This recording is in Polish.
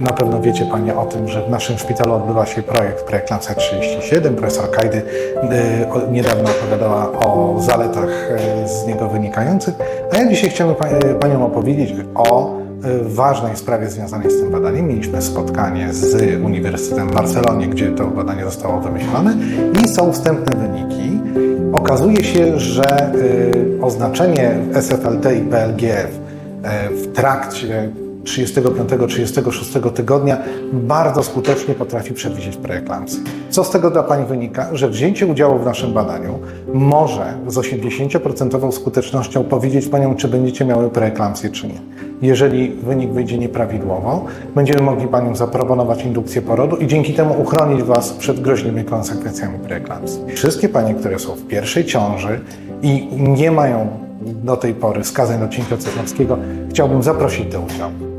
Na pewno wiecie Panie o tym, że w naszym szpitalu odbywa się projekt Preeklampsia 37. Profesor Kajdy y, niedawno opowiadała o zaletach y, z niego wynikających. A ja dzisiaj chciałbym y, Paniom opowiedzieć o ważnej sprawie związanej z tym badaniem. Mieliśmy spotkanie z Uniwersytetem w Barcelonie, gdzie to badanie zostało wymyślone i są wstępne wyniki. Okazuje się, że oznaczenie SFLT i PLGF w trakcie 35-36 tygodnia bardzo skutecznie potrafi przewidzieć preeklampsję. Co z tego dla Pani wynika? Że wzięcie udziału w naszym badaniu może z 80% skutecznością powiedzieć Panią, czy będziecie miały preeklampsję, czy nie. Jeżeli wynik wyjdzie nieprawidłowo, będziemy mogli Panią zaproponować indukcję porodu i dzięki temu uchronić Was przed groźnymi konsekwencjami preeklampsji. Wszystkie Panie, które są w pierwszej ciąży i nie mają do tej pory wskazań do cięcia cesarskiego, chciałbym zaprosić do udziału.